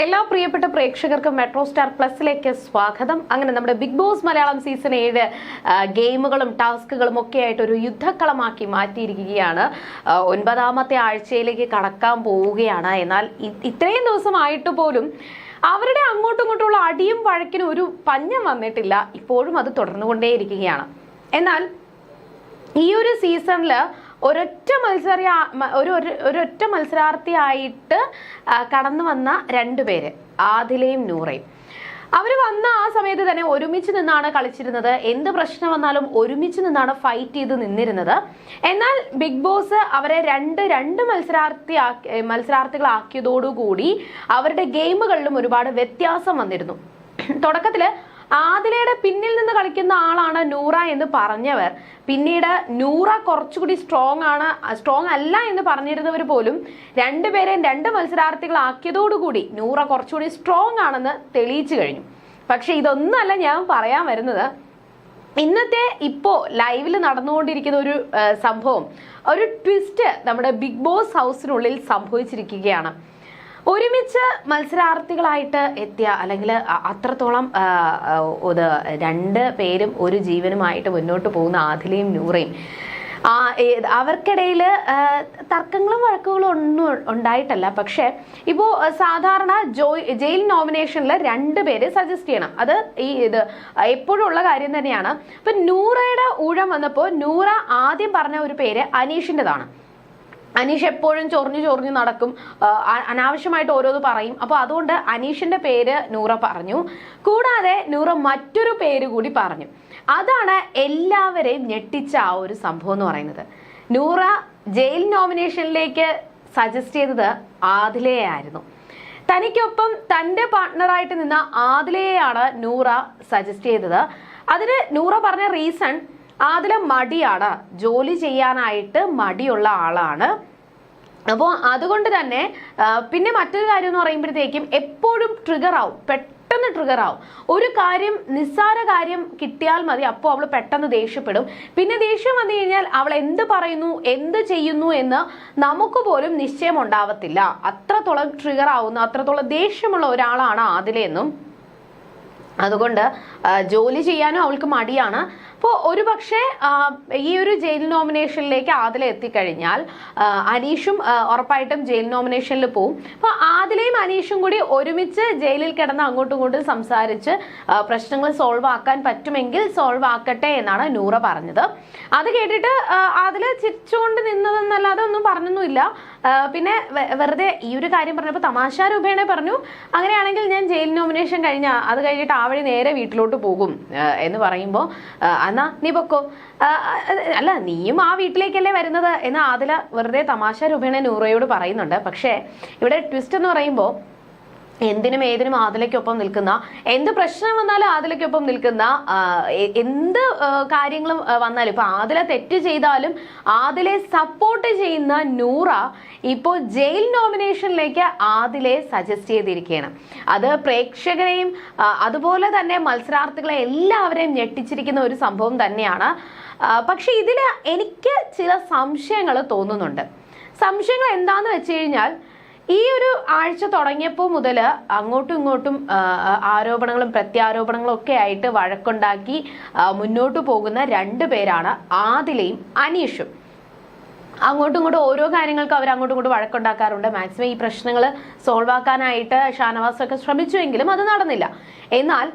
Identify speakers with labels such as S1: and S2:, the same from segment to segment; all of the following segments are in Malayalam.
S1: എല്ലാ പ്രിയപ്പെട്ട പ്രേക്ഷകർക്കും മെട്രോ സ്റ്റാർ പ്ലസിലേക്ക് സ്വാഗതം. അങ്ങനെ നമ്മുടെ ബിഗ് ബോസ് മലയാളം സീസൺ ഏഴ് ഗെയിമുകളും ടാസ്കുകളും ഒക്കെ ആയിട്ട് ഒരു യുദ്ധക്കളമാക്കി മാറ്റിയിരിക്കുകയാണ്. ഒൻപതാമത്തെ ആഴ്ചയിലേക്ക് കടക്കാൻ പോവുകയാണ്. എന്നാൽ ഇത്രയും ദിവസമായിട്ട് പോലും അവരുടെ അങ്ങോട്ടും ഇങ്ങോട്ടുള്ള അടിയും വഴക്കിനും ഒരു പഞ്ഞം വന്നിട്ടില്ല. ഇപ്പോഴും അത് തുടർന്നുകൊണ്ടേയിരിക്കുകയാണ്. എന്നാൽ ഈ ഒരു സീസണിൽ ഒരൊറ്റ മത്സര ഒരു ഒരു- ഒരൊറ്റ മത്സരാർത്ഥിയായിട്ട് കടന്നു വന്ന രണ്ടുപേര് ആദിലയും നൂറയും. അവർ വന്ന ആ സമയത്ത് തന്നെ ഒരുമിച്ച് നിന്നാണ് കളിച്ചിരുന്നത്. എന്ത് പ്രശ്നം വന്നാലും ഒരുമിച്ച് നിന്നാണ് ഫൈറ്റ് ചെയ്ത് നിന്നിരുന്നത്. എന്നാൽ ബിഗ് ബോസ് അവരെ രണ്ട് രണ്ട് മത്സരാർത്ഥി മത്സരാർത്ഥികളാക്കിയതോടുകൂടി അവരുടെ ഗെയിമുകളിലും ഒരുപാട് വ്യത്യാസം വന്നിരുന്നു. തുടക്കത്തിൽ ആദിലയുടെ പിന്നിൽ നിന്ന് കളിക്കുന്ന ആളാണ് നൂറ എന്ന് പറഞ്ഞവർ. പിന്നീട് നൂറ കുറച്ചുകൂടി സ്ട്രോങ് ആണ് സ്ട്രോങ് അല്ല എന്ന് പറഞ്ഞിരുന്നവർ പോലും രണ്ടുപേരെയും രണ്ട് മത്സരാർത്ഥികളാക്കിയതോടുകൂടി നൂറ കുറച്ചുകൂടി സ്ട്രോങ് ആണെന്ന് തെളിയിച്ചു കഴിഞ്ഞു. പക്ഷെ ഇതൊന്നുമല്ല ഞാൻ പറയാൻ വരുന്നത്. ഇന്നത്തെ ഇപ്പോൾ ലൈവിൽ നടന്നുകൊണ്ടിരിക്കുന്ന ഒരു സംഭവം ഒരു ട്വിസ്റ്റ് നമ്മുടെ ബിഗ് ബോസ് ഹൗസിനുള്ളിൽ സംഭവിച്ചിരിക്കുകയാണ്. ഒരുമിച്ച് മത്സരാർത്ഥികളായിട്ട് എത്തിയ അല്ലെങ്കിൽ അത്രത്തോളം ഇത് രണ്ട് പേരും ഒരു ജീവനുമായിട്ട് മുന്നോട്ട് പോകുന്ന ആദിലയും നൂറയും. ആ അവർക്കിടയിൽ തർക്കങ്ങളും വഴക്കുകളും ഒന്നും ഉണ്ടായിട്ടല്ല. പക്ഷേ ഇപ്പോൾ സാധാരണ ജോയ് ജയിൽ നോമിനേഷനിൽ രണ്ട് പേര് സജസ്റ്റ് ചെയ്യണം. അത് ഈ ഇത് എപ്പോഴും ഉള്ള കാര്യം തന്നെയാണ്. ഇപ്പം നൂറയുടെ ഊഴം വന്നപ്പോൾ നൂറ ആദ്യം പറഞ്ഞ ഒരു പേര് അനീഷിന്റെതാണ്. അനീഷ് എപ്പോഴും ചൊറിഞ്ഞു ചൊറിഞ്ഞു നടക്കും. അനാവശ്യമായിട്ട് ഓരോന്ന് പറയും. അപ്പോൾ അതുകൊണ്ട് അനീഷിന്റെ പേര് നൂറ പറഞ്ഞു. കൂടാതെ നൂറ മറ്റൊരു പേര് കൂടി പറഞ്ഞു. അതാണ് എല്ലാവരെയും ഞെട്ടിച്ച ആ ഒരു സംഭവം എന്ന് പറയുന്നത്. നൂറ ജയിൽ നോമിനേഷനിലേക്ക് സജസ്റ്റ് ചെയ്തത് ആദിലയായിരുന്നു തനിക്കൊപ്പം തന്റെ പാർട്ട്ണറായിട്ട് നിന്ന ആദിലയെയാണ് നൂറ സജസ്റ്റ് ചെയ്തത്. അതിന് നൂറ പറഞ്ഞ റീസൺ ആദില മടിയാണ്. ജോലി ചെയ്യാനായിട്ട് മടിയുള്ള ആളാണ്. അപ്പോൾ അതുകൊണ്ട് തന്നെ പിന്നെ മറ്റൊരു കാര്യം എന്ന് പറയുമ്പോഴത്തേക്കും എപ്പോഴും ട്രിഗർ ആവും. പെട്ടെന്ന് ട്രിഗർ ആവും. ഒരു കാര്യം നിസ്സാര കാര്യം കിട്ടിയാൽ മതി. അപ്പോൾ അവൾ പെട്ടെന്ന് ദേഷ്യപ്പെടും. പിന്നെ ദേഷ്യം വന്നു കഴിഞ്ഞാൽ അവൾ എന്ത് പറയുന്നു എന്ത് ചെയ്യുന്നു എന്ന് നമുക്ക് പോലും നിശ്ചയം ഉണ്ടാവത്തില്ല. അത്രത്തോളം ട്രിഗർ ആവുന്ന അത്രത്തോളം ദേഷ്യമുള്ള ഒരാളാണ് ആദിലെന്നും അതുകൊണ്ട് ജോലി ചെയ്യാനും അവൾക്ക് മടിയാണ്. അപ്പോൾ ഒരു പക്ഷേ ഈ ഒരു ജയിൽ നോമിനേഷനിലേക്ക് ആദില എത്തിക്കഴിഞ്ഞാൽ അനീഷും ഉറപ്പായിട്ടും ജയിൽ നോമിനേഷനിൽ പോവും. അപ്പോൾ ആദിലയും അനീഷും കൂടി ഒരുമിച്ച് ജയിലിൽ കിടന്ന് അങ്ങോട്ടും ഇങ്ങോട്ടും സംസാരിച്ച് പ്രശ്നങ്ങൾ സോൾവ് ആക്കാൻ പറ്റുമെങ്കിൽ സോൾവ് ആക്കട്ടെ എന്നാണ് നൂറ പറഞ്ഞത്. അത് കേട്ടിട്ട് അതിൽ ചിരിച്ചുകൊണ്ട് നിന്നതെന്നല്ലാതെ ഒന്നും പറഞ്ഞൊന്നുമില്ല. പിന്നെ വെറുതെ ഈ ഒരു കാര്യം പറഞ്ഞപ്പോൾ തമാശ രൂപേണ പറഞ്ഞു അങ്ങനെയാണെങ്കിൽ ഞാൻ ജയിൽ നോമിനേഷൻ കഴിഞ്ഞ അത് കഴിഞ്ഞിട്ട് ആ വഴി നേരെ വീട്ടിലോട്ട് പോകും എന്ന് പറയുമ്പോൾ എന്നാ നീ പൊക്കോ. അല്ല നീയും ആ വീട്ടിലേക്കല്ലേ വരുന്നത്? എന്ന് ആദില വെറുതെ തമാശ രൂപേണ നൂറയോട് പറയുന്നുണ്ട്. പക്ഷേ ഇവിടെ ട്വിസ്റ്റ് എന്ന് പറയുമ്പോൾ എന്തിനും ഏതിനും ആദിലയ്ക്കൊപ്പം നിൽക്കുന്ന എന്ത് പ്രശ്നം വന്നാലും ആദിലയ്ക്കൊപ്പം നിൽക്കുന്ന എന്ത് കാര്യങ്ങളും വന്നാലും ഇപ്പൊ ആദില തെറ്റ് ചെയ്താലും ആദിലെ സപ്പോർട്ട് ചെയ്യുന്ന നൂറ ഇപ്പോൾ ജയിൽ നോമിനേഷനിലേക്ക് ആദിലെ സജസ്റ്റ് ചെയ്തിരിക്കുകയാണ്. അത് പ്രേക്ഷകരെയും അതുപോലെ തന്നെ മത്സരാർത്ഥികളെ എല്ലാവരെയും ഞെട്ടിച്ചിരിക്കുന്ന ഒരു സംഭവം തന്നെയാണ്. പക്ഷെ ഇതിൽ എനിക്ക് ചില സംശയങ്ങൾ തോന്നുന്നുണ്ട്. സംശയങ്ങൾ എന്താന്ന് വെച്ച് കഴിഞ്ഞാൽ ഈ ഒരു ആഴ്ച തുടങ്ങിയപ്പോൾ മുതൽ അങ്ങോട്ടും ഇങ്ങോട്ടും ആരോപണങ്ങളും പ്രത്യാരോപണങ്ങളും ഒക്കെ ആയിട്ട് വഴക്കുണ്ടാക്കി മുന്നോട്ട് പോകുന്ന രണ്ടു പേരാണ് ആദിലയും അനീഷും. അങ്ങോട്ടും ഇങ്ങോട്ടും ഓരോ കാര്യങ്ങൾക്ക് അവർ അങ്ങോട്ടും ഇങ്ങോട്ടും വഴക്കുണ്ടാക്കാറുണ്ട്. മാക്സിമം ഈ പ്രശ്നങ്ങൾ സോൾവ് ആക്കാനായിട്ട് ഷാനവാസ് ഒക്കെ ശ്രമിച്ചുവെങ്കിലും അത് നടന്നില്ല. എന്നാൽ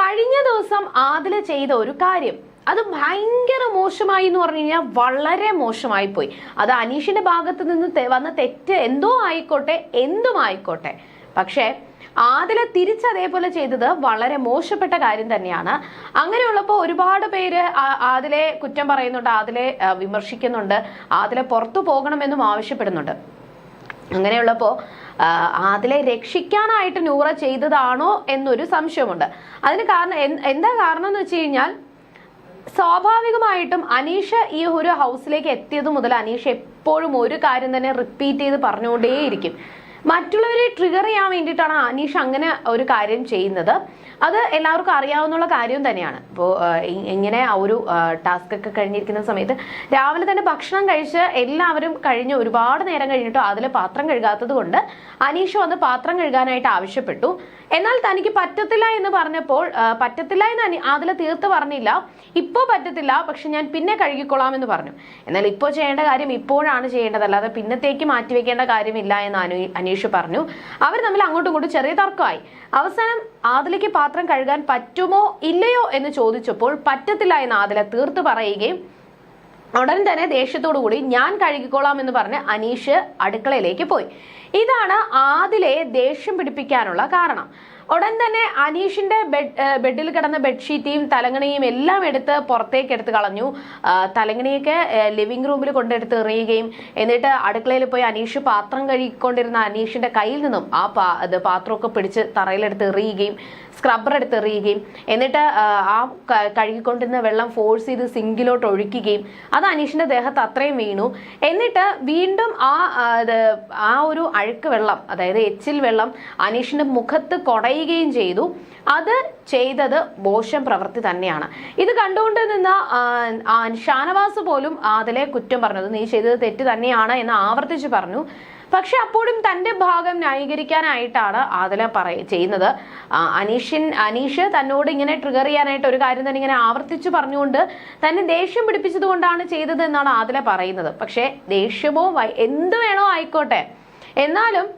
S1: കഴിഞ്ഞ ദിവസം ആദില ചെയ്ത ഒരു കാര്യം അത് ഭയങ്കര മോശമായി എന്ന് പറഞ്ഞു കഴിഞ്ഞാൽ വളരെ മോശമായി പോയി. അത് അനീഷിന്റെ ഭാഗത്ത് നിന്ന് വന്ന തെറ്റ് എന്തോ ആയിക്കോട്ടെ എന്തും ആയിക്കോട്ടെ. പക്ഷേ ആദില തിരിച്ച് അതേപോലെ ചെയ്തത് വളരെ മോശപ്പെട്ട കാര്യം തന്നെയാണ്. അങ്ങനെയുള്ളപ്പോൾ ഒരുപാട് പേര് ആദിലെ കുറ്റം പറയുന്നുണ്ട് ആദിലെ വിമർശിക്കുന്നുണ്ട് ആദിലെ പുറത്തു പോകണമെന്നും ആവശ്യപ്പെടുന്നുണ്ട്. അങ്ങനെയുള്ളപ്പോൾ അതിലെ രക്ഷിക്കാനായിട്ട് നൂറ ചെയ്തതാണോ എന്നൊരു സംശയമുണ്ട്. അതിന് കാരണം എന്താ കാരണം എന്ന് വെച്ച് കഴിഞ്ഞാൽ സ്വാഭാവികമായിട്ടും അനീഷ ഈ ഒരു ഹൗസിലേക്ക് എത്തിയത് മുതൽ അനീഷ എപ്പോഴും ഒരു കാര്യം തന്നെ റിപ്പീറ്റ് ചെയ്ത് പറഞ്ഞുകൊണ്ടേയിരിക്കും. മറ്റുള്ളവരെ ട്രിഗർ ചെയ്യാൻ വേണ്ടിയിട്ടാണ് അനീഷ് അങ്ങനെ ഒരു കാര്യം ചെയ്യുന്നത്. അത് എല്ലാവർക്കും അറിയാവുന്ന കാര്യം തന്നെയാണ്. ഇപ്പോൾ എങ്ങനെ ആ ഒരു ടാസ്ക് ഒക്കെ കഴിഞ്ഞിരിക്കുന്ന സമയത്ത് രാവിലെ തന്നെ ഭക്ഷണം കഴിച്ച് എല്ലാവരും കഴിഞ്ഞ് ഒരുപാട് നേരം കഴിഞ്ഞിട്ടോ അതിൽ പാത്രം കഴുകാത്തത് കൊണ്ട് അനീഷ് വന്ന് പാത്രം കഴുകാനായിട്ട് ആവശ്യപ്പെട്ടു. എന്നാൽ തനിക്ക് പറ്റത്തില്ല എന്ന് പറഞ്ഞപ്പോൾ പറ്റത്തില്ല എന്ന് അതിൽ തീർത്ത് പറഞ്ഞില്ല. ഇപ്പോൾ പറ്റത്തില്ല പക്ഷെ ഞാൻ പിന്നെ കഴുകിക്കൊള്ളാം എന്ന് പറഞ്ഞു. എന്നാൽ ഇപ്പോൾ ചെയ്യേണ്ട കാര്യം ഇപ്പോഴാണ് ചെയ്യേണ്ടത്. അല്ലാതെ പിന്നത്തേക്ക് മാറ്റിവെക്കേണ്ട കാര്യമില്ല എന്ന് അനു അനീഷ് പറഞ്ഞു. അവർ തമ്മിൽ അങ്ങോട്ടും ഇങ്ങോട്ടും ചെറിയ തർക്കമായി. അവസാനം ആദിലയ്ക്ക് പാത്രം കഴുകാൻ പറ്റുമോ ഇല്ലയോ എന്ന് ചോദിച്ചപ്പോൾ പറ്റത്തില്ല എന്ന് ആദില തീർത്ത് പറയുകയും ഉടൻ തന്നെ ദേഷ്യത്തോടു കൂടി ഞാൻ കഴുകിക്കോളാം എന്ന് പറഞ്ഞ് അനീഷ് അടുക്കളയിലേക്ക് പോയി. ഇതാണ് ആദിലയെ ദേഷ്യം പിടിപ്പിക്കാനുള്ള കാരണം. ഉടൻ തന്നെ അനീഷിന്റെ ബെഡ് ബെഡിൽ കിടന്ന ബെഡ്ഷീറ്റിയും തലങ്ങണിയും എല്ലാം എടുത്ത് പുറത്തേക്ക് എടുത്ത് കളഞ്ഞു. തലങ്ങണിയൊക്കെ ലിവിംഗ് റൂമിൽ കൊണ്ടെടുത്ത് എറിയുകയും എന്നിട്ട് അടുക്കളയിൽ പോയി അനീഷ് പാത്രം കഴുകിക്കൊണ്ടിരുന്ന അനീഷിന്റെ കയ്യിൽ നിന്നും ആ പാ പാത്രമൊക്കെ പിടിച്ച് തറയിലെടുത്ത് എറിയുകയും സ്ക്രബ്ബർ എടുത്ത് എറിയുകയും എന്നിട്ട് ആ, കഴുകിക്കൊണ്ടിരുന്ന വെള്ളം ഫോഴ്സ് ചെയ്ത് സിങ്കിലോട്ട് ഒഴിക്കുകയും അത് അനീഷിന്റെ ദേഹത്ത് അത്രയും വീണു. എന്നിട്ട് വീണ്ടും ആ ആ, ഒരു അഴുക്ക് വെള്ളം അതായത് എച്ചിൽ വെള്ളം അനീഷിന്റെ മുഖത്ത് കൊടയുകയും ചെയ്തു. അത് ചെയ്തത് മോശം പ്രവൃത്തി തന്നെയാണ്. ഇത് കണ്ടുകൊണ്ട് നിന്ന ഷാനവാസ് പോലും അതിലെ കുറ്റം പറഞ്ഞത് നീ ചെയ്തത് തെറ്റ് തന്നെയാണ് എന്ന് ആവർത്തിച്ച് പറഞ്ഞു. പക്ഷെ അപ്പോഴും തന്റെ ഭാഗം ന്യായീകരിക്കാനായിട്ടാണ് ആദില പറയ ചെയ്യുന്നത്. അനീഷിൻ അനീഷ് തന്നോട് ഇങ്ങനെ ട്രിഗർ ചെയ്യാനായിട്ട് ഒരു കാര്യം തന്നെ ഇങ്ങനെ ആവർത്തിച്ചു പറഞ്ഞുകൊണ്ട് തന്നെ ദേഷ്യം പിടിപ്പിച്ചത് കൊണ്ടാണ് ചെയ്തത് എന്നാണ് ആദില പറയുന്നത്. പക്ഷേ ദേഷ്യമോ എന്ത് വേണോ ആയിക്കോട്ടെ. എന്നാലും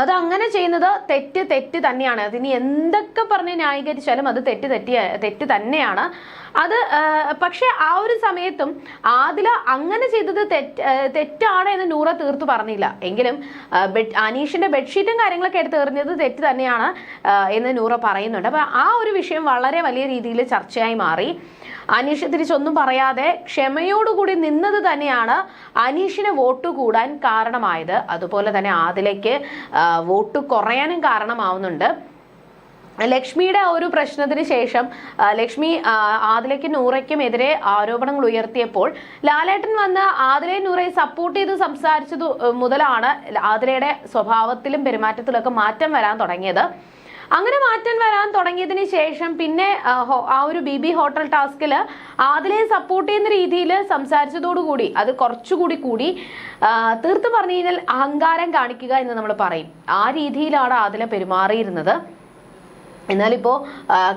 S1: അത് അങ്ങനെ ചെയ്യുന്നത് തെറ്റ് തെറ്റ് തന്നെയാണ്. അതിനി എന്തൊക്കെ പറഞ്ഞ് ന്യായീകരിച്ചാലും അത് തെറ്റ് തെറ്റി തെറ്റ് തന്നെയാണ്. അത് പക്ഷെ ആ ഒരു സമയത്തും ആദില അങ്ങനെ ചെയ്തത് തെറ്റ് തെറ്റാണ് എന്ന് നൂറ തീർത്തു പറഞ്ഞില്ല. എങ്കിലും അനീഷിന്റെ ബെഡ്ഷീറ്റും കാര്യങ്ങളൊക്കെ എടുത്ത് എറിഞ്ഞത് തെറ്റ് തന്നെയാണ് എന്ന് നൂറ പറയുന്നുണ്ട്. അപ്പൊ ആ ഒരു വിഷയം വളരെ വലിയ രീതിയിൽ ചർച്ചയായി മാറി. അനീഷ് തിരിച്ചൊന്നും പറയാതെ ക്ഷമയോടുകൂടി നിന്നത് തന്നെയാണ് അനീഷിന് വോട്ട് കൂടാൻ കാരണമായത്. അതുപോലെ തന്നെ ആദിലേക്ക് വോട്ട് കുറയാനും കാരണമാവുന്നുണ്ട്. ലക്ഷ്മിയുടെ ഒരു പ്രശ്നത്തിന് ശേഷം ലക്ഷ്മി ആദിലയ്ക്കും നൂറയ്ക്കും എതിരെ ആരോപണങ്ങൾ ഉയർത്തിയപ്പോൾ ലാലേട്ടൻ വന്ന് ആദിലയെ നൂറയെ സപ്പോർട്ട് ചെയ്ത് സംസാരിച്ചത് മുതലാണ് ആദിലയുടെ സ്വഭാവത്തിലും പെരുമാറ്റത്തിലൊക്കെ മാറ്റം വരാൻ തുടങ്ങിയത്. അങ്ങനെ മാറ്റം വരാൻ തുടങ്ങിയതിന് ശേഷം പിന്നെ ആ, ഒരു ബി ബി ഹോട്ടൽ ടാസ്കിൽ ആദിലെ സപ്പോർട്ട് ചെയ്യുന്ന രീതിയിൽ സംസാരിച്ചതോടുകൂടി അത് കുറച്ചുകൂടി കൂടി തീർത്തു പറഞ്ഞു കഴിഞ്ഞാൽ അഹങ്കാരം കാണിക്കുക എന്ന് നമ്മൾ പറയും. ആ രീതിയിലാണ് ആദില പെരുമാറിയിരുന്നത്. എന്നാലിപ്പോൾ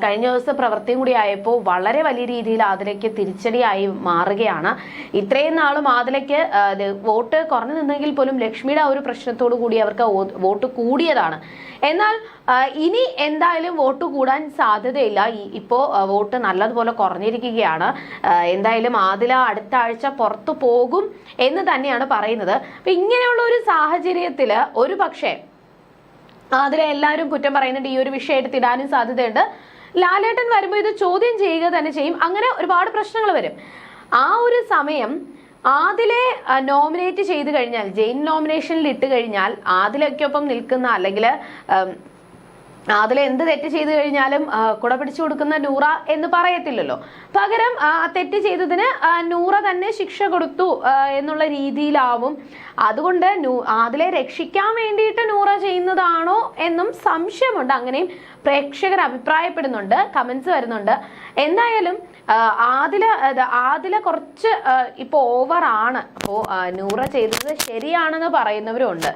S1: കഴിഞ്ഞ ദിവസം പ്രവൃത്തിയും കൂടി ആയപ്പോൾ വളരെ വലിയ രീതിയിൽ ആതിലയ്ക്ക് തിരിച്ചടിയായി മാറുകയാണ്. ഇത്രയും നാളും ആതിലയ്ക്ക് വോട്ട് കുറഞ്ഞു നിന്നെങ്കിൽ പോലും ലക്ഷ്മിയുടെ ആ ഒരു പ്രശ്നത്തോടു കൂടി അവർക്ക് വോട്ട് കൂടിയതാണ്. എന്നാൽ ഇനി എന്തായാലും വോട്ട് കൂടാൻ സാധ്യതയില്ല. ഇപ്പോൾ ഇപ്പോ വോട്ട് നല്ലതുപോലെ കുറഞ്ഞിരിക്കുകയാണ്. എന്തായാലും ആദില അടുത്ത ആഴ്ച പുറത്തു പോകും എന്ന് തന്നെയാണ് പറയുന്നത്. അപ്പം ഇങ്ങനെയുള്ള ഒരു സാഹചര്യത്തിൽ ഒരു പക്ഷേ അതിലെ എല്ലാവരും കുറ്റം പറയുന്നുണ്ട്. ഈ ഒരു വിഷയമായിട്ട് തിടാനും സാധ്യതയുണ്ട്. ലാലേട്ടൻ വരുമ്പോൾ ഇത് ചോദ്യം ചെയ്യുക തന്നെ ചെയ്യും. അങ്ങനെ ഒരുപാട് പ്രശ്നങ്ങൾ വരും. ആ ഒരു സമയം ആദിലെ നോമിനേറ്റ് ചെയ്ത് കഴിഞ്ഞാൽ ജെയിൻ നോമിനേഷനിൽ ഇട്ട് കഴിഞ്ഞാൽ ആദിലയ്ക്കൊപ്പം നിൽക്കുന്ന അല്ലെങ്കിൽ അതിൽ എന്ത് തെറ്റ് ചെയ്തു കഴിഞ്ഞാലും കുട പിടിച്ചു കൊടുക്കുന്ന നൂറ എന്ന് പറയത്തില്ലല്ലോ. പകരം ആ തെറ്റ് ചെയ്തതിന് നൂറ തന്നെ ശിക്ഷ കൊടുത്തു എന്നുള്ള രീതിയിലാവും. അതുകൊണ്ട് അതിലെ രക്ഷിക്കാൻ വേണ്ടിയിട്ട് നൂറ ചെയ്യുന്നതാണോ എന്നും സംശയമുണ്ട്. അങ്ങനെയും പ്രേക്ഷകർ അഭിപ്രായപ്പെടുന്നുണ്ട് കമന്റ്സ് വരുന്നുണ്ട്. എന്തായാലും ആദില ആദില കുറച്ച് ആ, ഇപ്പൊ ഓവർ ആണ്. അപ്പോൾ നൂറ ചെയ്തത് ശരിയാണെന്ന് പറയുന്നവരും ഉണ്ട്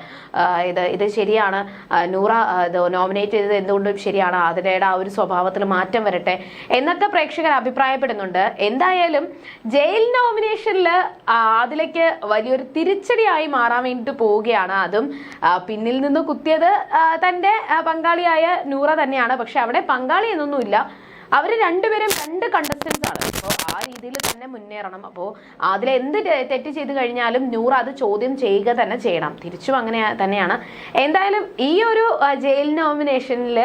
S1: ഇത് ഇത് ശരിയാണ്. നൂറ ഇത് നോമിനേറ്റ് ചെയ്തത് എന്തുകൊണ്ടും ശരിയാണ്. ആതിരയുടെ ആ ഒരു സ്വഭാവത്തിൽ മാറ്റം വരട്ടെ എന്നൊക്കെ പ്രേക്ഷകർ അഭിപ്രായപ്പെടുന്നുണ്ട്. എന്തായാലും ജയിൽ നോമിനേഷനിൽ ആദിലയ്ക്ക് വലിയൊരു തിരിച്ചടിയായി മാറാൻ വേണ്ടിയിട്ട് പോവുകയാണ് അതും പിന്നിൽ നിന്ന് കുത്തിയത് തന്റെ പങ്കാളിയായ നൂറ തന്നെയാണ്. പക്ഷെ അവിടെ പങ്കാളി എന്നൊന്നുമില്ല. അവർ രണ്ടുപേരും രണ്ട് കണ്ടസ്റ്റൻസ് ആണ്. അപ്പോൾ ആ രീതിയിൽ തന്നെ മുന്നേറണം. അപ്പോൾ അതിൽ എന്ത് തെറ്റ് ചെയ്ത് കഴിഞ്ഞാലും നൂറ് അത് ചോദ്യം ചെയ്യുക തന്നെ ചെയ്യണം. തിരിച്ചും അങ്ങനെ തന്നെയാണ്. എന്തായാലും ഈ ഒരു ജയിൽ നോമിനേഷനിൽ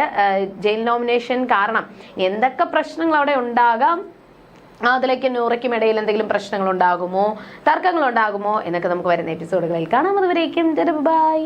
S1: ജയിൽ നോമിനേഷൻ കാരണം എന്തൊക്കെ പ്രശ്നങ്ങൾ അവിടെ ഉണ്ടാകാം? അതിലേക്ക് നൂറയ്ക്കും ഇടയിൽ എന്തെങ്കിലും പ്രശ്നങ്ങൾ ഉണ്ടാകുമോ? തർക്കങ്ങൾ ഉണ്ടാകുമോ? എന്നൊക്കെ നമുക്ക് വരുന്ന എപ്പിസോഡുകളിൽ കാണാം. അതുവരേക്കും ബൈ.